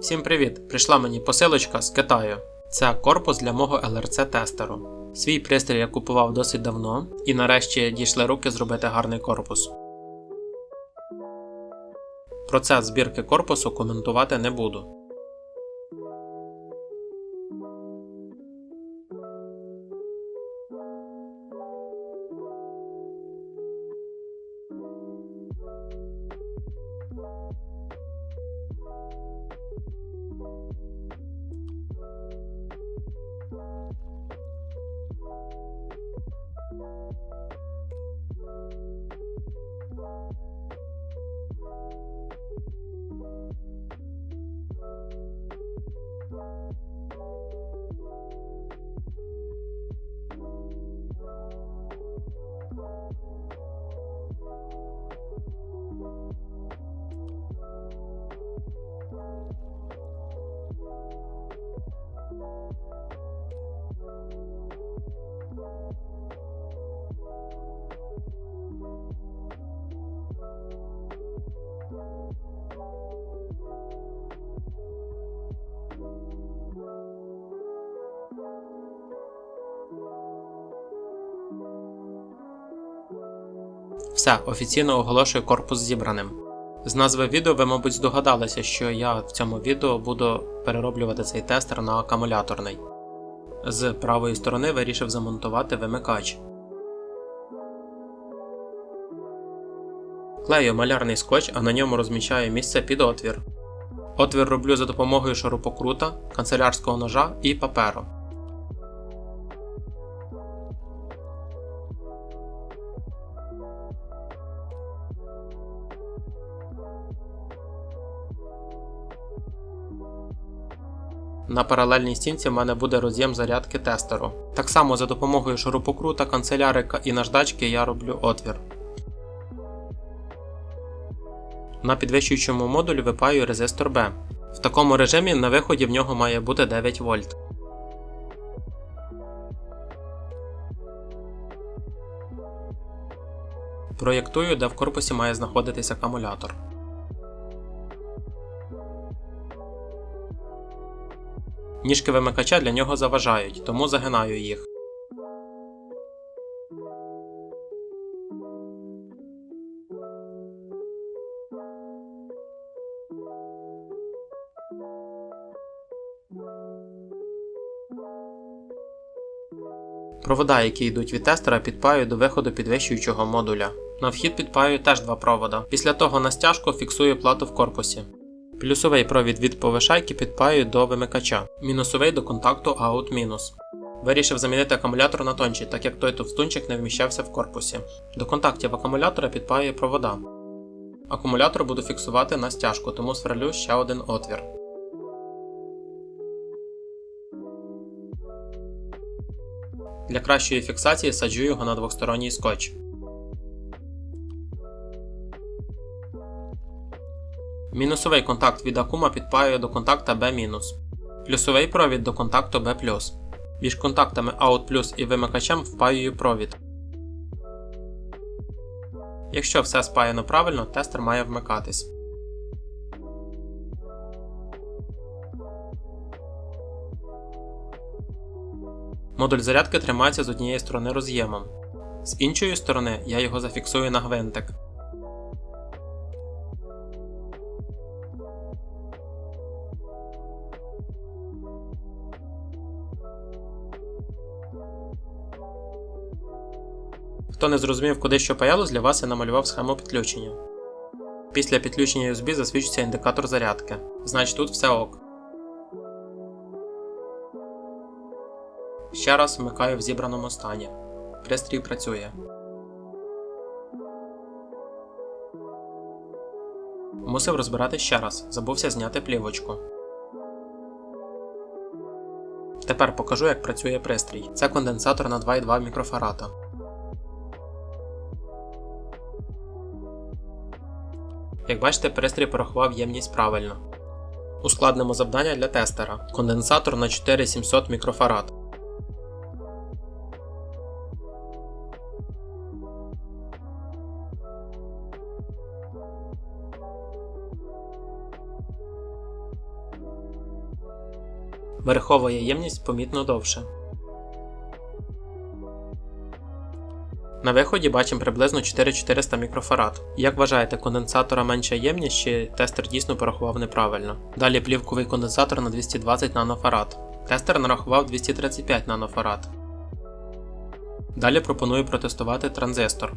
Всім привіт! Прийшла мені посилочка з Китаю. Це корпус для мого LRC тестеру. Свій пристрій я купував досить давно і нарешті дійшли руки зробити гарний корпус. Процес збірки корпусу коментувати не буду. Все, офіційно оголошую корпус зібраним. З назви відео ви, мабуть, здогадалися, що я в цьому відео буду перероблювати цей тестер на акумуляторний. З правої сторони вирішив замонтувати вимикач. Клею малярний скотч, а на ньому розміщаю місце під отвір. Отвір роблю за допомогою шурупокрута, канцелярського ножа і паперу. На паралельній стінці в мене буде роз'єм зарядки тестеру. Так само за допомогою шурупокрута, канцелярика і наждачки я роблю отвір. На підвищуючому модулі випаю резистор B. В такому режимі на виході в нього має бути 9 вольт. Проєктую, де в корпусі має знаходитись акумулятор. Ніжки вимикача для нього заважають, тому загинаю їх. Провода, які йдуть від тестера, підпаю до виходу підвищуючого модуля. На вхід підпаю теж два провода. Після того на стяжку фіксую плату в корпусі. Плюсовий провід від повишайки підпаю до вимикача, мінусовий до контакту out-. Вирішив замінити акумулятор на тонший, так як той товстунчик не вміщався в корпусі. До контактів акумулятора підпаю провода. Акумулятор буду фіксувати на стяжку, тому сверлю ще один отвір. Для кращої фіксації саджу його на двосторонній скотч. Мінусовий контакт від акума підпаює до контакта B-. Плюсовий провід до контакту B+. Між контактами Out і вимикачем впаюю провід. Якщо все спаяно правильно, тестер має вмикатись. Модуль зарядки тримається з однієї сторони роз'ємом. З іншої сторони я його зафіксую на гвинтик. Хто не зрозумів, куди що паялось, для вас я намалював схему підключення. Після підключення USB засвідчується індикатор зарядки. Значить тут все ок. Ще раз вмикаю в зібраному стані. Пристрій працює. Мусив розбирати ще раз, забувся зняти плівочку. Тепер покажу, як працює пристрій. Це конденсатор на 2,2 мікрофарата. Як бачите, пристрій порахував ємність правильно. Ускладнимо завдання для тестера. Конденсатор на 4700 мікрофарад. Верхова ємність помітно довше. На виході бачимо приблизно 4400 мікрофарад. Як вважаєте, конденсатора менша ємність чи тестер дійсно порахував неправильно? Далі плівковий конденсатор на 220 нанофарад. Тестер нарахував 235 нанофарад. Далі пропоную протестувати транзистор.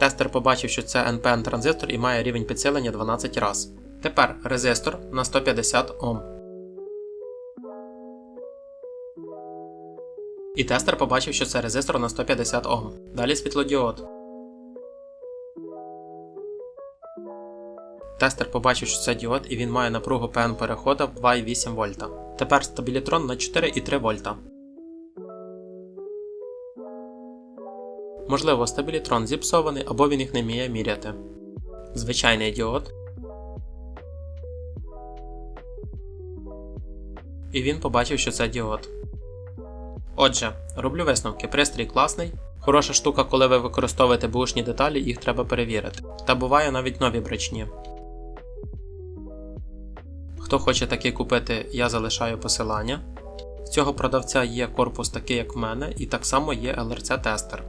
Тестер побачив, що це NPN транзистор і має рівень підсилення 12 раз. Тепер резистор на 150 Ом. І тестер побачив, що це резистор на 150 Ом. Далі світлодіод. Тестер побачив, що це діод і він має напругу ПН перехода в 2,8 вольта. Тепер стабілітрон на 4,3 вольта. Можливо, стабілітрон зіпсований або він їх не вміє міряти. Звичайний діод. І він побачив, що це діод. Отже, роблю висновки. Пристрій класний. Хороша штука, коли ви використовуєте бушні деталі, їх треба перевірити. Та буває навіть нові бречні. Хто хоче такий купити, я залишаю посилання. В цього продавця є корпус такий, як в мене, і так само є LRC-тестер.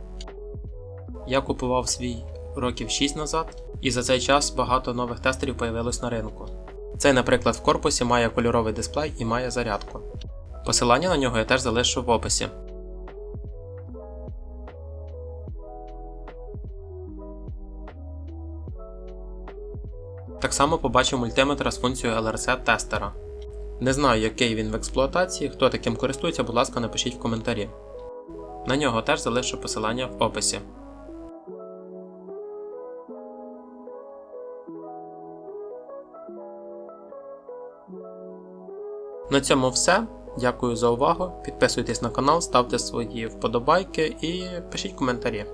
Я купував свій років 6 назад, і за цей час багато нових тестерів появилось на ринку. Цей, наприклад, в корпусі має кольоровий дисплей і має зарядку. Посилання на нього я теж залишу в описі. Так само побачив мультиметр з функцією LRC тестера. Не знаю, який він в експлуатації, хто таким користується, будь ласка, напишіть в коментарі. На нього теж залишу посилання в описі. На цьому все. Дякую за увагу. Підписуйтесь на канал, ставте свої вподобайки і пишіть коментарі.